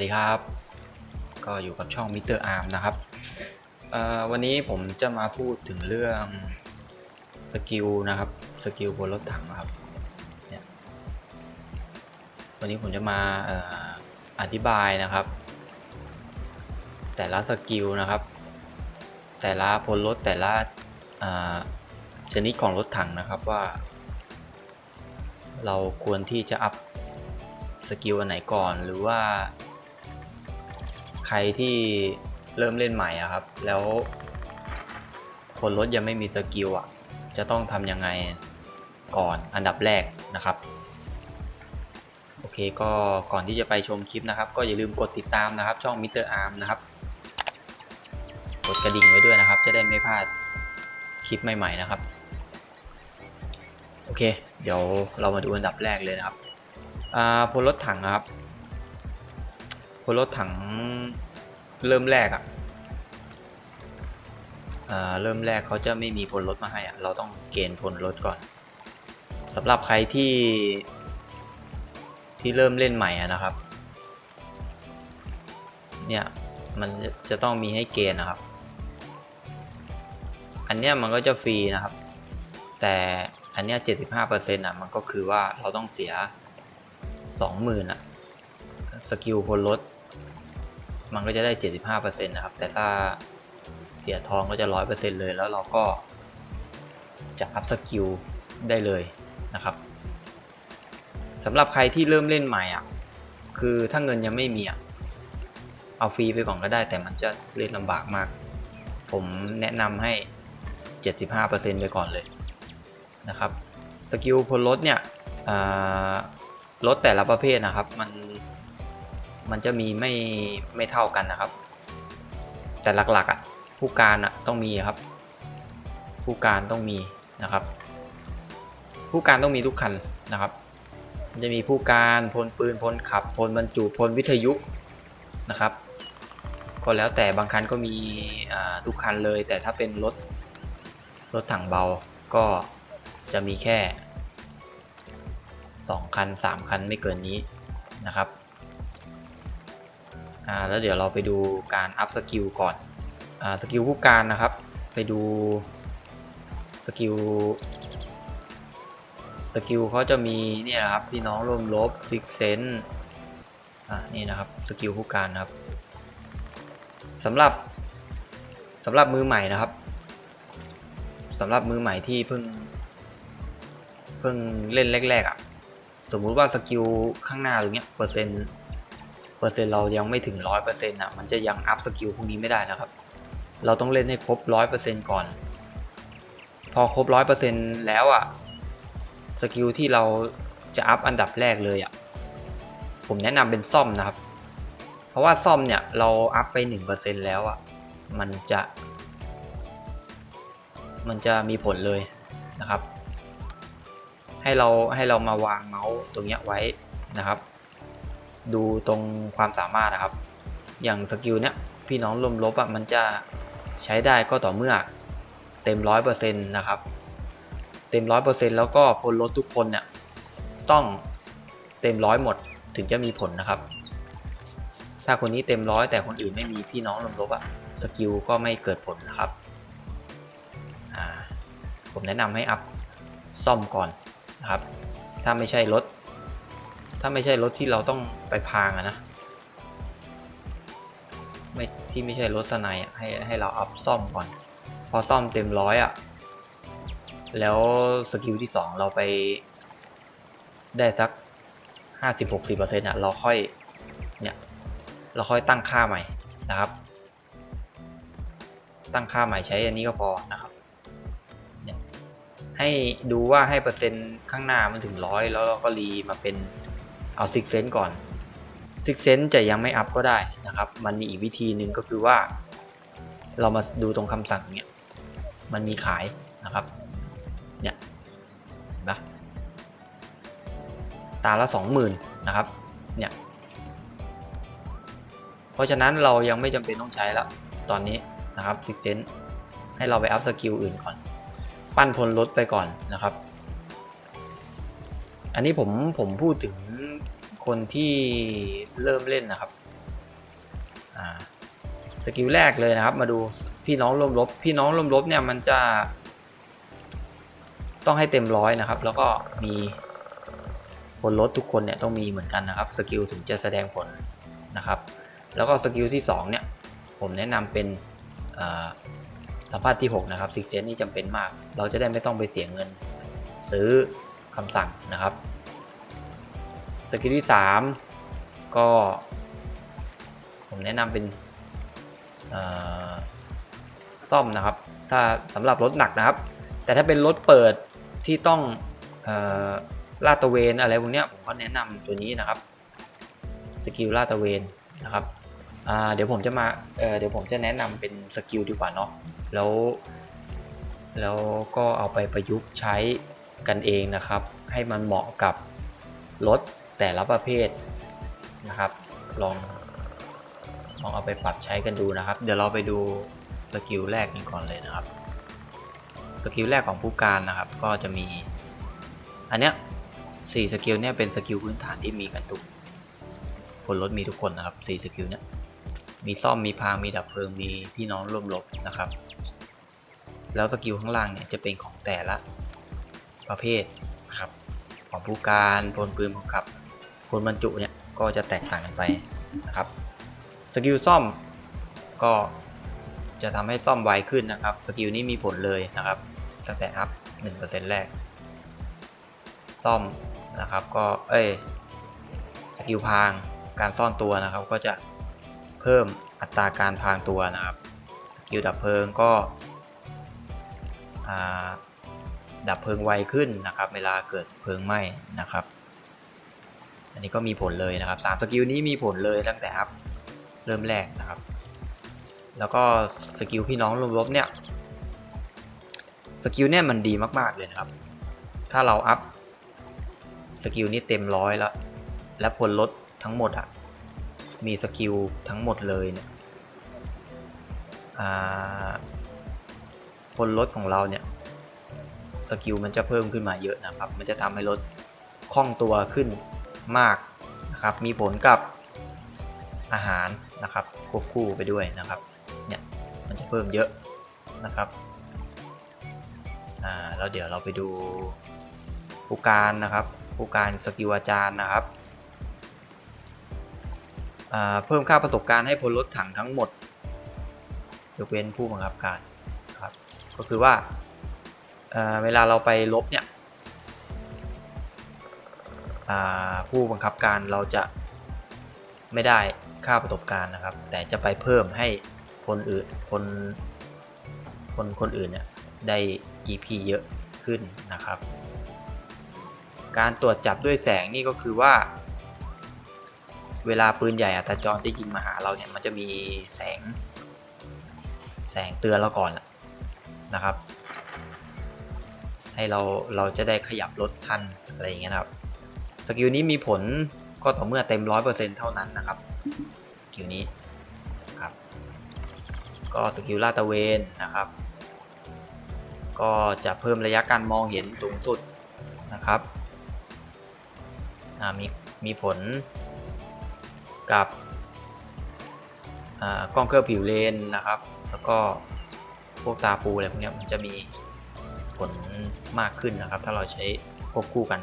วัสดีครับ ก็อยู่กับช่องมิเตอร์อาร์มนะครับ วันนี้ผมจะมาพูดถึงเรื่องสกิลนะครับ สกิลบนรถถังนะครับ เนี่ย วันนี้ผมจะมาออธิบายนะครับ แต่ละสกิลนะครับ แต่ละพลรถแต่ละชนิดของรถถังนะครับว่า เราควรที่จะอัพสกิลอันไหนก่อนหรือว่า ใครที่เริ่มเล่นใหม่อะครับ แล้ว คนรถยังไม่มีสกิลอะจะต้องทำยังไงก่อนอันดับแรกนะครับ โอเคก็ก่อนที่จะไปชมคลิปนะครับ ก็อย่าลืมกดติดตามนะครับ ช่องมิเตอร์อาร์มนะครับกดกระดิ่งไว้ด้วยนะครับ จะได้ไม่พลาดคลิปใหม่ๆนะครับ โอเค เดี๋ยวเรามาดูอันดับแรกเลยนะครับอ่าพลรถถังนะครับพลรถถัง เริ่มแรกอะ่ะอ่าเริ่มแรกเขาจะไม่มีพลรถมาให้อะ่ะ เราต้องเกณฑ์พลรถก่อนสำหรับใครที่ที่เริ่มเล่นใหม่ะนะครับ เนี่ยมันจะต้องมีให้เกณฑ์นะครับ อันเนี้ยมันก็จะฟรีนะครับ แต่อันเนี้ย75%อะมันก็คือว่าเราต้องเสีย20,000อะสกิลพลรถ มันก็จะได้ 75%นะครับ แต่ถ้าเสียทองก็จะ 100%เลยแล้วเราก็จะอัพสกิลได้เลยนะครับสำหรับใครที่เริ่มเล่นใหม่อะคือถ้าเงินยังไม่มีอะเอาฟรีไปก่อนก็ได้ แต่มันจะเล่นลำบากมาก ผมแนะนำให้ 75%ไปก่อนเลยนะครับสกิลพลรถเนี่ยรถแต่ละประเภทนะครับ มัน มันจะมีไม่ไม่เท่ากันนะครับ แต่หลักๆอะผู้การอะต้องมีครับ ผู้การต้องมีนะครับ ผู้การต้องมีทุกคันนะครับจะมีผู้การพลปืนพลขับพลบรรจุพลวิทยุนะครับก็แล้วแต่บางคันก็มีอ่าทุกคันเลย แต่ถ้าเป็นรถรถถังเบาก็จะมีแค่ 2 คัน 3 คันไม่เกินนี้นะครับ อ่าแล้วเดี๋ยวเราไปดูการอัพสกิลก่อนอ่าสกิลผู้การนะครับ ไปดูสกิลสกิลเขาจะมีเนี่ยนะครับพี่น้องร่วมลบซิกเซนอ่านี่นะครับสกิลผู้การนะครับสำหรับสำหรับมือใหม่นะครับสำหรับมือใหม่ที่เพิ่งเพิ่งเล่นแรกๆอะสมมุติว่าสกิลข้างหน้าตรงเนี้ยเปอร์เซ็นต์ เปอร์เซ็นต์เรายังไม่ถึงร้อยเปอร์เซ็นต์อะมันจะยังอัพสกิลพวกนี้ไม่ได้นะครับ เราต้องเล่นให้ครบร้อยเปอร์เซ็นต์ก่อน พอครบร้อยเปอร์เซ็นต์แล้วอะสกิลที่เราจะอัพอันดับแรกเลยอะผมแนะนำเป็นซ่อมนะครับ เพราะว่าซ่อมเนี่ยเราอัพไปหนึ่งเปอร์เซ็นต์แล้วอะมันจะ มันจะมีผลเลยนะครับ ให้เราให้เรามาวางเมาส์ตรงเนี้ยไว้นะครับ ดูตรงความสามารถนะครับ อย่างสกิลเนี้ยพี่น้องรวมลบอะมันจะใช้ได้ก็ต่อเมื่อเต็มร้อยเปอร์เซ็นต์นะครับ เต็มร้อยเปอร์เซ็นต์แล้วก็พลรถทุกคนเนี่ยต้องเต็มร้อยหมดถึงจะมีผลนะครับ ถ้าคนนี้เต็มร้อยแต่คนอื่นไม่มีพี่น้องรวมลบอะสกิลก็ไม่เกิดผลนะครับผมแนะนำให้อัพซ่อมก่อนนะครับ ถ้าไม่ใช่รถ ถ้าไม่ใช่รถที่เราต้องไปพางอะนะไม่ที่ไม่ใช่รถสไนด์อะให้ให้เราอัพซ่อมก่อน พอซ่อมเต็มร้อยอะแล้วสกิลที่ 2 เราไปได้สัก 50-60%อะเราค่อยเนี่ยเราค่อยตั้งค่าใหม่นะครับ ตั้งค่าใหม่ใช้อันนี้ก็พอนะครับให้ดูว่าให้เปอร์เซ็นต์ข้างหน้ามันถึงร้อยแล้วเราก็รีมาเป็น เอาซิกเซนก่อนซิกเซนจะยังไม่อัพก็ได้นะครับ มันมีอีกวิธีหนึ่งก็คือว่า เรามาดูตรงคำสั่งเนี่ยมันมีขายนะครับ เนี่ยเห็นปะตาละสองหมื่นนะครับ เนี่ย เพราะฉะนั้นเรายังไม่จำเป็นต้องใช้แล้วตอนนี้นะครับซิกเซนให้เราไปอัพสกิลอื่นก่อน ปั้นพลรถไปก่อนนะครับ อันนี้ผมผมพูดถึง คนที่เริ่มเล่นนะครับสกิลแรกเลยนะครับ มาดูพี่น้องร่วมรบ พี่น้องร่วมรบเนี่ยมันจะ ต้องให้เต็มร้อยนะครับ แล้วก็มีผลลดทุกคนเนี่ยต้องมีเหมือนกันนะครับสกิลถึงจะแสดงผลนะครับ แล้วก็สกิลที่สองเนี่ยผมแนะนำเป็นสัมภาษณ์ที่ 6 นะครับซิกเซนนี่จำเป็นมาก เราจะได้ไม่ต้องไปเสียเงินซื้อคำสั่งนะครับ สกิลที่ 3 ก็ ผมแนะนำเป็นซ่อมนะครับ ถ้าสำหรับรถหนักนะครับ แต่ถ้าเป็นรถเปิดที่ต้องออลาดตะเวนอะไรพวกนี้ผมก็แนะนำตัวนี้นะครับสกิลลาดตะเวนนะครับเดี๋ยวผมจะมาเเดี๋ยวผมจะแนะนำเป็นสกิลดีกว่าเนาะแล้วแล้วก็เอาไปประยุกต์ใช้กันเองนะครับ ให้มันเหมาะกับรถ แต่ละประเภทนะครับ ลองลองเอาไปปรับใช้กันดูนะครับ เดี๋ยวเราไปดูสกิลแรกกันก่อนเลยนะครับสกิลแรกของผู้การนะครับ ก็จะมี อันเนี้ยสี่สกิลเนี่ยเป็นสกิลพื้นฐานที่มีกันทุกคนรถมีทุกคนนะครับสี่สกิลเนี่ยมีซ่อมมีพางมีดับเพลิงมีพี่น้องร่วมรบนะครับ แล้วสกิลข้างล่างเนี่ยจะเป็นของแต่ละประเภทนะครับ ของผู้การพลปืนพลขับ พลบรรจุเนี่ยก็จะแตกต่างกันไปนะครับสกิลซ่อมก็จะทำให้ซ่อมไวขึ้นนะครับสกิลนี้มีผลเลยนะครับตั้งแต่อัพ1%แรก ซ่อมนะครับก็เอ้ยสกิลพรางการซ่อนตัวนะครับ ก็จะเพิ่มอัตราการพรางตัวนะครับสกิลดับเพลิงก็ดับเพลิงไวขึ้นนะครับ เวลาเกิดเพลิงไหม้นะครับ อันนี้ก็มีผลเลยนะครับสามสกิลนี้มีผลเลยตั้งแต่อัพเริ่มแรกนะครับ แล้วก็สกิลพี่น้องรวมรบเนี่ยสกิลเนี่ยมันดีมากๆเลยนะครับ ถ้าเราอัพสกิลนี้เต็มร้อยแล้วและผลลดทั้งหมดอะมีสกิลทั้งหมดเลยเนี่ยผลลดของเราเนี่ยสกิลมันจะเพิ่มขึ้นมาเยอะนะครับ มันจะทำให้รถคล่องตัวขึ้น มากนะครับ มีผลกับอาหารนะครับควบคู่ไปด้วยนะครับ เนี่ยมันจะเพิ่มเยอะนะครับอ่าแล้วเดี๋ยวเราไปดูผู้การนะครับ ผู้การสกิลอาจารย์นะครับอ่าเพิ่มค่าประสบการณ์ให้พลรถถังทั้งหมดยกเว้นผู้บังคับการครับ ก็คือว่าเอ่อเวลาเราไปลบเนี่ย ผู้บังคับการเราจะไม่ได้ค่าประสบการณ์นะครับ แต่จะไปเพิ่มให้คนอื่นคนคนคนอื่นเนี่ยได้ EP เยอะขึ้นนะครับ การตรวจจับด้วยแสงนี่ก็คือว่า เวลาปืนใหญ่อัตจรจะยิงมาหาเราเนี่ยมันจะมีแสง แสงเตือนเราก่อนนะครับ ให้เราเราจะได้ขยับรถทันอะไรอย่างเงี้ยครับ กิลนี้มีผลก็ต่อเมื่อเต็ม 100%เท่านั้นนะครับสกิลนี้ครับก็สกิลลาดตะเวนนะครับ ก็จะเพิ่มระยะการมองเห็นสูงสุดนะครับมีมีผลกับกล้องเครื่องผิวเลนนะครับ แล้วก็พวกตาปูอะไรพวกนี้มันจะมีผลมากขึ้นนะครับ ถ้าเราใช้ควบคู่กัน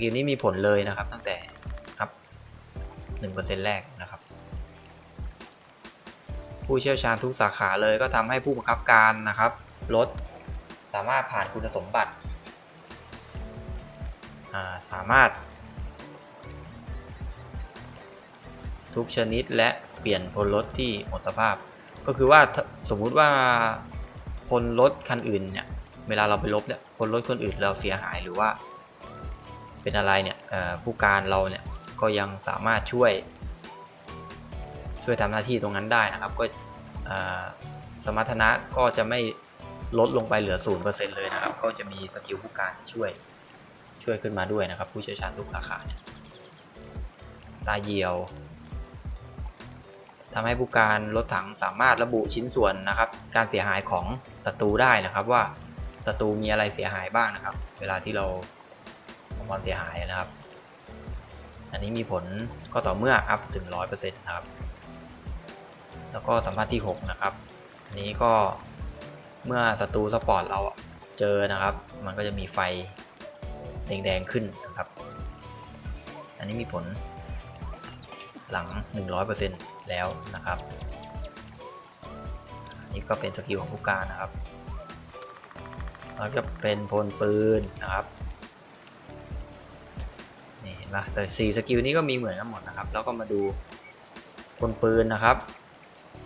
กิลนี้มีผลเลยนะครับ ตั้งแต่ครับ1%แรกนะครับ ผู้เชี่ยวชาญทุกสาขาเลยก็ทำให้ผู้บังคับการนะครับรถสามารถผ่านคุณสมบัติสามารถ ทุกชนิดและเปลี่ยนพลรถที่หมดสภาพ ก็คือว่าสมมุติว่าพลรถคันอื่นเนี่ยเวลาเราไปลบเนี่ยพลรถคนอื่นเราเสียหายหรือว่า เป็นอะไรเนี่ยผู้การเราเนี่ยก็ยังสามารถช่วย ช่วยทำหน้าที่ตรงนั้นได้นะครับ ก็สมรรถนะก็จะไม่ลดลงไปเหลือ 0%เลยนะครับ ก็จะมีสกิลผู้การช่วยช่วยขึ้นมาด้วยนะครับ ผู้เชี่ยวชาญทุกสาขาเนี่ยตาเยียวทำให้ผู้การรถถังสามารถระบุชิ้นส่วนนะครับ การเสียหายของศัตรูได้นะครับว่าศัตรูมีอะไรเสียหายบ้างนะครับ เวลาที่เรา ทำความเสียหายนะครับ อันนี้มีผลก็ต่อเมื่ออัพถึง 100%นะครับ แล้วก็สัมภาษณ์ที่ 6 นะครับอันนี้ก็เมื่อศัตรูสปอร์ตเราเจอนะครับ มันก็จะมีไฟแดงๆขึ้นนะครับ อันนี้มีผลหลัง 100%แล้วนะครับนนี่ก็เป็นสกิลของผู้การนะครับแล้วก็เป็นพลปืนนะครับ นะแต่สี่สกิลนี้ก็มีเหมือนกันหมดนะครับ แล้วก็มาดูพลปืนนะครับ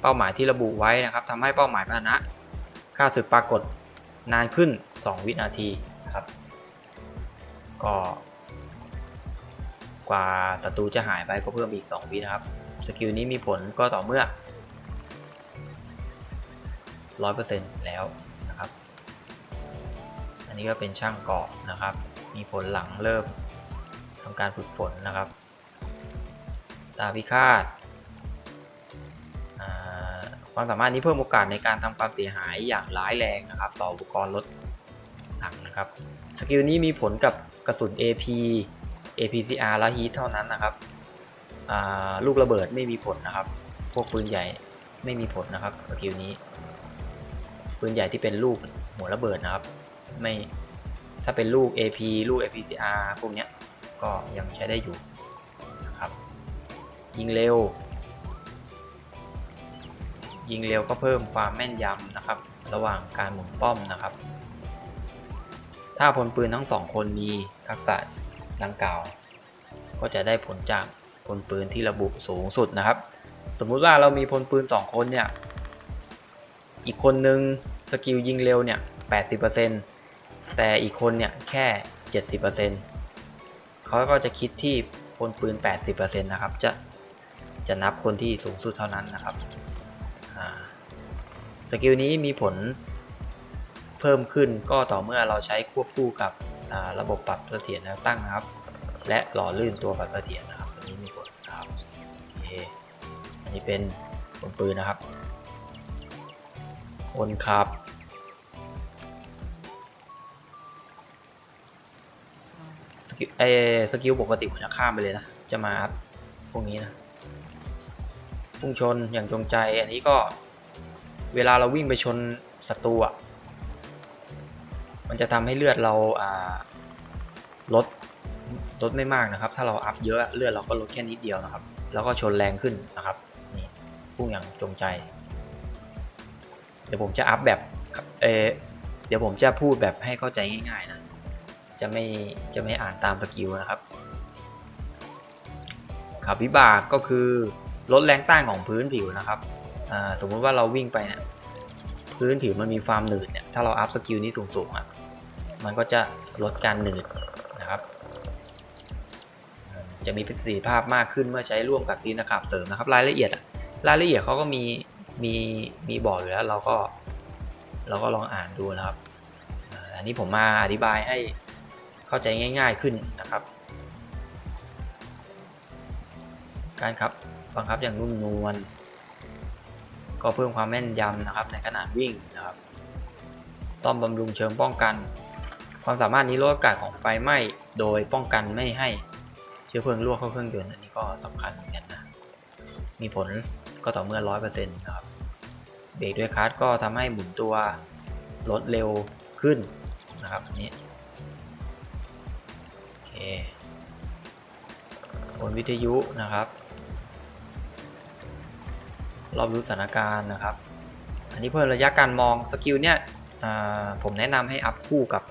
เป้าหมายที่ระบุไว้นะครับทำให้เป้าหมายพานะค่าศึกปรากฏนานขึ้น 2 วินาทีครับ ก็กว่าศัตรูจะหายไปก็เพิ่มอีก 2 วินะครับ สกิลนี้มีผลก็ต่อเมื่อ 100%แล้วนะครับ อันนี้ก็เป็นช่างเกาะนะครับ มีผลหลังเริ่ม ทำการฝึกฝนนะครับ ดาบพิฆาตความสามารถนี้เพิ่มโอกาสในการทำความเสียหายอย่างร้ายแรงนะครับ ต่ออุปกรณ์รถถังนะครับ สกิลนี้มีผลกับกระสุน AP APCR และ Heat เท่านั้นนะครับลูกระเบิดไม่มีผลนะครับ พวกปืนใหญ่ไม่มีผลนะครับสกิลนี้ ปืนใหญ่ที่เป็นลูกหัวระเบิดนะครับ ไม่ ถ้าเป็นลูก AP ลูก APCR พวกเนี้ย ก็ยังใช้ได้อยู่นะครับยิงเร็ว ยิงเร็วก็เพิ่มความแม่นยำนะครับ ระหว่างการหมุนป้อมนะครับ ถ้าพลปืนทั้งสองคนมีทักษะดังกล่าว ก็จะได้ผลจากพลปืนที่ระบุสูงสุดนะครับ สมมุติว่าเรามีพลปืนสองคนเนี่ยอีกคนนึงสกิลยิงเร็วเนี่ย 80%แต่อีกคนเนี่ยแค่ 70% เขาก็จะคิดที่พลปืน 80%นะครับ จะ จะนับคนที่สูงสุดเท่านั้นนะครับสกิลนี้มีผลเพิ่มขึ้นก็ต่อเมื่อเราใช้ควบคู่กับระบบปรับเสถียรแนวตั้งนะครับ และหล่อลื่นตัวปรับเสถียรนะครับอันนี้มีผลนะครับโอเคอันนี้เป็นพลปืนนะครับ คนขับ กิลไอสกิลปกติผมจะข้ามไปเลยนะ จะมาพวกนี้นะพุ่งชนอย่างจงใจ อันนี้ก็เวลาเราวิ่งไปชนศัตรูอะ มันจะทำให้เลือดเราอ่าลดลดไม่มากนะครับ ถ้าเราอัพเยอะเลือดเราก็ลดแค่นิดเดียวนะครับ แล้วก็ชนแรงขึ้นนะครับ นี่พุ่งอย่างจงใจ เดี๋ยวผมจะอัพแบบเอเดี๋ยวผมจะพูดแบบให้เข้าใจง่ายๆนะ จะไม่จะไม่อ่านตามสกิลนะครับขับวิบากก็คือลดแรงต้านของพื้นผิวนะครับสมมุติว่าเราวิ่งไปเนี่ยพื้นผิวมันมีความหนืดเนี่ยถ้าเราอัพสกิลนี้สูงๆอะมันก็จะลดการหนืดนะครับจะมีประสิทธิภาพมากขึ้นเมื่อใช้ร่วมกับตีนตะขาบเสริมนะครับ รายละเอียดรายละเอียดเขาก็มีมีมีบอกอยู่แล้วเราก็เราก็ลองอ่านดูนะครับ อันนี้ผมมาอธิบายให้ เข้าใจง่ายๆขึ้นนะครับ การครับบังคับอย่างนุ่มนวลก็เพิ่มความแม่นยำนะครับในขณะวิ่งนะครับต้อมบำรุงเชิงป้องกัน ความสามารถนี้ลดโอกาสของไฟไหม้โดยป้องกันไม่ให้เชื้อเพลิงรั่วเข้าเครื่องยนต์อันนี้ก็สำคัญเหมือนกันนะมีผลก็ต่อเมื่อ100%นต์นะครับเบรกด้วยคลัตช์ก็ทำให้หมุนตัวลดเร็วขึ้นนะครับอันนี้ โอเคนวิทยุนะครับ รอบรู้สถานการณ์นะครับ อันนี้เพิ่มระยะการมองสกิลเนี่ยผมแนะนำให้อัพคู่กับ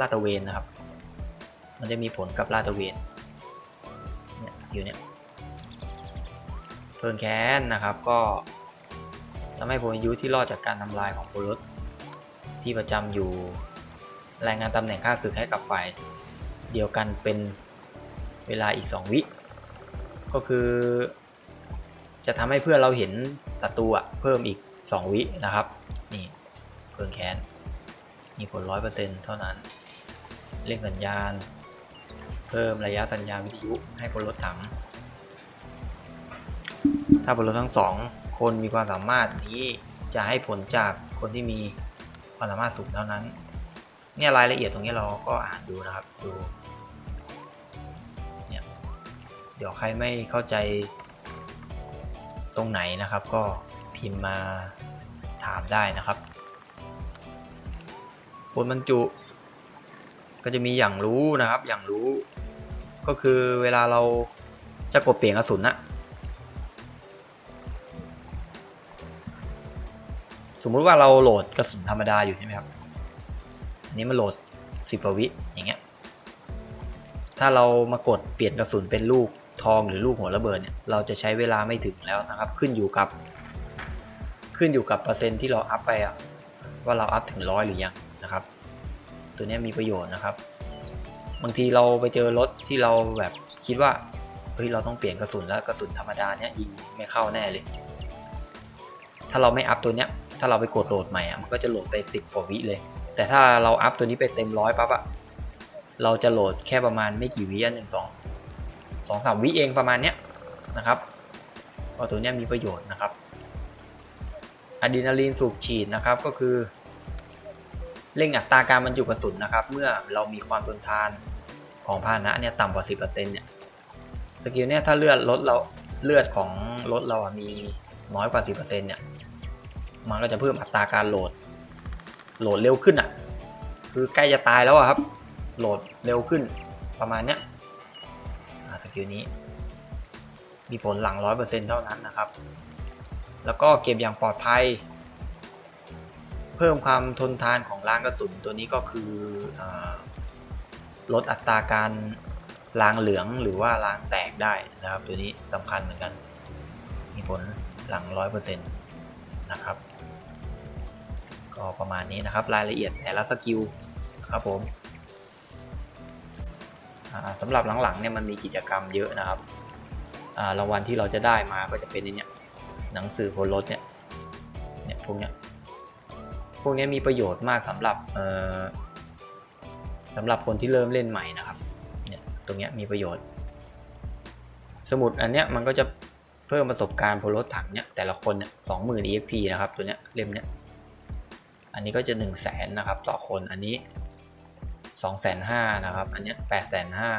ลาดตะเวนนะครับ มันจะมีผลกับลาดตะเวนเนี่ยสกิลเนี่ยเพิ่มแค้นนะครับก็ทำให้พลยุที่รอดจากการทำลายของพลรถที่ประจำอยู่ รายงานตำแหน่งค่าศึกให้กับฝ่ายเดียวกันเป็นเวลาอีก 2 วิ ก็คือ จะทำให้เพื่อนเราเห็นศัตรูอะเพิ่มอีก 2 วินะครับนี่เพิ่มแค้นมีผล 100%เท่านั้นเร่งสัญญาณ เพิ่มระยะสัญญาณวิทยุให้พลรถถัง ถ้าพลรถทั้งสองคนมีความสามารถนี้จะให้ผลจากคนที่มีความสามารถสูงเท่านั้น เนี่ยรายละเอียดตรงนี้เราก็อ่านดูนะครับดูเนี่ยเดี๋ยวใครไม่เข้าใจตรงไหนนะครับ ก็พิมพ์มาถามได้นะครับบนบรรจุ ก็จะมีอย่างรู้นะครับ อย่างรู้ ก็คือเวลาเราจะกดเปลี่ยนกระสุนนะสมมุติว่าเราโหลดกระสุนธรรมดาอยู่ใช่ไหมครับ นี้มาโหลดสิบกวิอย่างเงี้ย ถ้าเรามากดเปลี่ยนกระสุนเป็นลูกทองหรือลูกหัวระเบิดเนี่ยเราจะใช้เวลาไม่ถึงแล้วนะครับ ขึ้นอยู่กับ ขึ้นอยู่กับเปอร์เซ็นต์ที่เราอัพไปอะว่าเราอัพถึงร้อยหรือยังนะครับ ตัวนี้มีประโยชน์นะครับ บางทีเราไปเจอรถที่เราแบบคิดว่าเฮ้ยเราต้องเปลี่ยนกระสุนแล้วกระสุนธรรมดาเนี้ยยิงไม่เข้าแน่เลย ถ้าเราไม่อัพตัวเนี้ยถ้าเราไปกดโหลดใหม่อะมันก็จะโหลดไปสิบกว่าวิเลย แต่ถ้าเราอัพตัวนี้ไปเต็มร้อยปั๊บอะเราจะโหลดแค่ประมาณไม่กี่วิอะหนึ่งสองสองสามวิเองประมาณเนี้ยนะครับก็ตัวเนี้ยมีประโยชน์นะครับอะดรีนาลีนสูบฉีดนะครับก็คือ เร่งอัตราการบรรจุกระสุนนะครับ เมื่อเรามีความทนทานของพาหนะเนี่ยต่ำกว่า 10%เนี่ยสกิลเนี่ยถ้าเลือดลดเราเลือดของรถเราอะมีน้อยกว่า 10%เนี่ยมันก็จะเพิ่มอัตราการโหลด โหลดเร็วขึ้นอะ คือใกล้จะตายแล้วอะครับ โหลดเร็วขึ้นประมาณเนี้ยสกิลนี้ มีผลหลัง 100%เท่านั้นนะครับ แล้วก็เก็บอย่างปลอดภัย เพิ่มความทนทานของรางกระสุนตัวนี้ก็คืออลดอัตราการรางเหลืองหรือว่ารางแตกได้นะครับ ตัวนี้สำคัญเหมือนกัน มีผลหลัง 100%นะครับ ก็ประมาณนี้นะครับ รายละเอียดแต่ละสกิลครับผมสำหรับหลังๆเนี่ยมันมีกิจกรรมเยอะนะครับรางวัลที่เราจะได้มาก็จะเป็นเนี่ยหนังสือพลรถเนี่ยเนี่ยพวกเนี้ยพวกนี้มีประโยชน์มากสำหรับสำหรับคนที่เริ่มเล่นใหม่นะครับเนี่ยตรงเนี้ยมีประโยชน์ สมุดอันเนี้ยมันก็จะเพิ่มประสบการณ์พลรถถังเนี่ยแต่ละคนเนี่ยสองหมื่น EXP นะครับตัวเนี้ยเล่มเนี้ย อันนี้ก็จะ1นึ่งแสนนะครับต่อคนอันนี้2องแสนห้านะครับ อันนี้ยแปดแสนห้า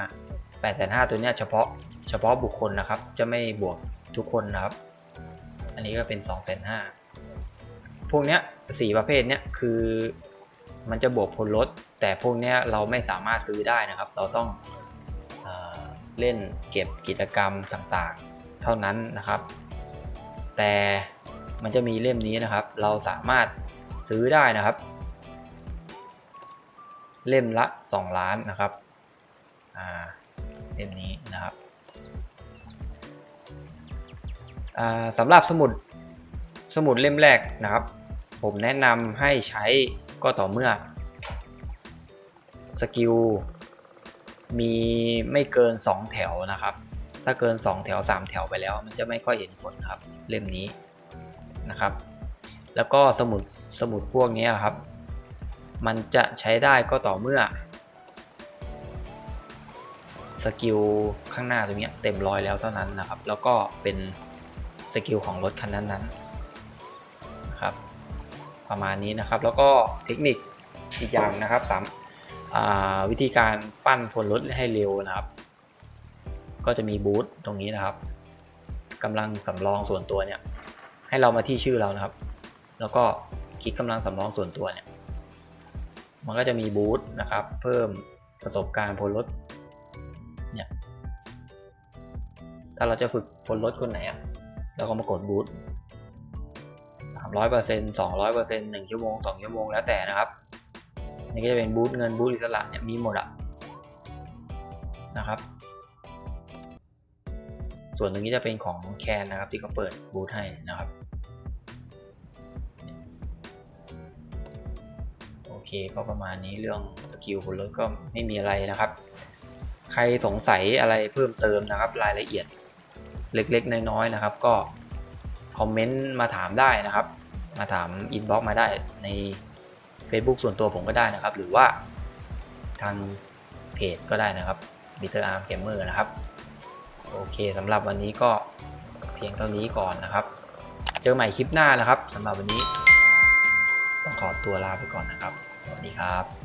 แปดแสนห้าตัวเนี้ยเฉพาะเฉพาะบุคคลนะครับ จะไม่บวกทุกคนนะครับ อันนี้ก็เป็น2องแสนห้าพวกเนี้ยสีประเภทเนี้ยคือมันจะบวกพลลด แต่พวกเนี้ยเราไม่สามารถซื้อได้นะครับ เราต้องเอเล่นเก็บกิจกรรมต่างๆ เท่านั้นนะครับ แต่มันจะมีเล่มนี้นะครับ เราสามารถ ซื้อได้นะครับ เล่มละ 2 ล้านนะครับอ่าเล่มนี้นะครับอ่าสำหรับสมุดสมุดเล่มแรกนะครับ ผมแนะนำให้ใช้ก็ต่อเมื่อสกิลมีไม่เกิน 2 แถวนะครับ ถ้าเกิน 2 แถว 3 แถวไปแล้ว มันจะไม่ค่อยเห็นผลครับเล่มนี้นะครับ แล้วก็สมุด สมุดพวกนี้ครับ มันจะใช้ได้ก็ต่อเมื่อสกิลข้างหน้าตรงนี้เต็มร้อยแล้วเท่านั้นนะครับ แล้วก็เป็นสกิลของรถคันนั้นๆนะครับ ประมาณนี้นะครับ แล้วก็เทคนิคอีกอย่างนะครับสามวิธีการปั้นพลรถให้เร็วนะครับ ก็จะมีบูธตรงนี้นะครับกำลังสำรองส่วนตัวเนี่ย ให้เรามาที่ชื่อเรานะครับ แล้วก็ ลิกกำลังสำรองส่วนตัวเนี่ย มันก็จะมีบูธนะครับ เพิ่มประสบการณ์พลรถเนี่ย ถ้าเราจะฝึกพลรถคนไหนอะเราก็มากดบูธสามร้อยเปอร์เซ็นต์สองร้อยเปอร์เซ็นต์หนึ่งชั่วโมงสองชั่วโมงแล้วแต่นะครับ นี่ก็จะเป็นบูธเงินบูธอิสระเนี่ยมีหมดอะนะครับ ส่วนตรงนี้จะเป็นของแคนนะครับที่เขาเปิดบูธให้นะครับ ก็ประมาณนี้เรื่องสกิลบนรถก็ไม่มีอะไรนะครับ ใครสงสัยอะไรเพิ่มเติมนะครับ รายละเอียดเล็กๆ น้อยๆนะครับ ก็คอมเมนต์มาถามได้นะครับ มาถามอินบ็อกมาได้ใน Facebook ส่วนตัวผมก็ได้นะครับ หรือว่าทางเพจก็ได้นะครับ Bitter Arm Gamer นะครับ โอเคสำหรับวันนี้ก็เพียงเท่านี้ก่อนนะครับ เจอใหม่คลิปหน้านะครับสำหรับวันนี้ต้องขอตัวลาไปก่อนนะครับ สวัสดีครับ